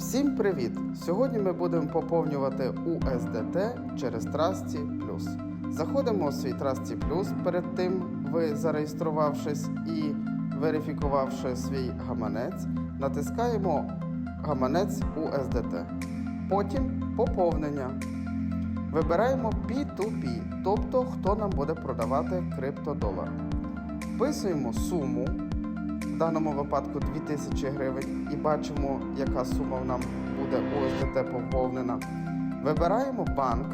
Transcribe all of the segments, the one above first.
Всім привіт! Сьогодні ми будемо поповнювати USDT через Trusty Plus. Заходимо у свій Trusty Plus перед тим, ви зареєструвавшись і верифікувавши свій гаманець, натискаємо гаманець USDT. Потім поповнення. Вибираємо P2P, тобто хто нам буде продавати криптодолар. Вписуємо суму даному випадку 2000 гривень і бачимо, яка сума нам буде USDT поповнена. Вибираємо банк,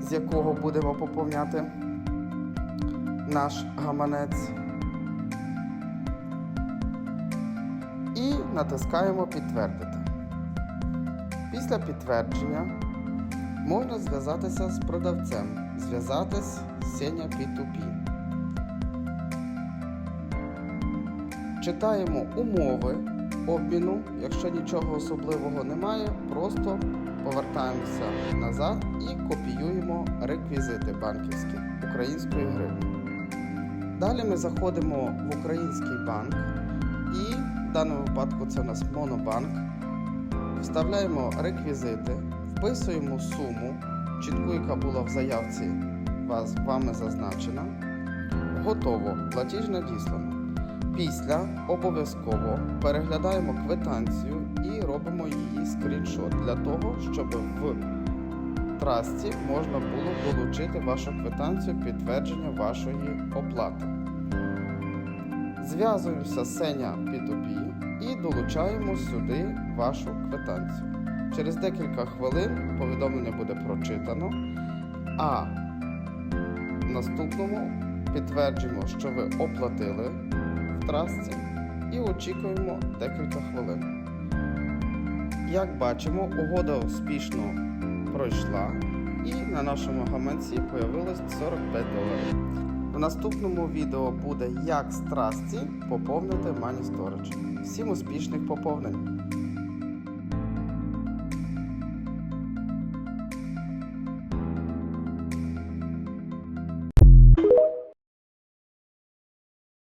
з якого будемо поповняти наш гаманець. І натискаємо підтвердити. Після підтвердження можна зв'язатися з продавцем, зв'язатись з Сеня P2P. Читаємо умови обміну. Якщо нічого особливого немає, просто повертаємося назад і копіюємо реквізити банківські української гривні. Далі ми заходимо в український банк і в даному випадку це у нас Монобанк. Вставляємо реквізити, вписуємо суму, чітку, яка була в заявці вас, вами зазначена. Готово. Платіж надіслано. Після обов'язково переглядаємо квитанцію і робимо її скріншот для того, щоб в трасті можна було долучити вашу квитанцію підтвердження вашої оплати. Зв'язуємося з Сеня P2P і долучаємо сюди вашу квитанцію. Через декілька хвилин повідомлення буде прочитано, а в наступному підтверджуємо, що ви оплатили трасці і очікуємо декілька хвилин. Як бачимо, угода успішно пройшла і на нашому гаманці появилось 45 доларів. В наступному відео буде як з трасці поповнити Money Storage. Всім успішних поповнень!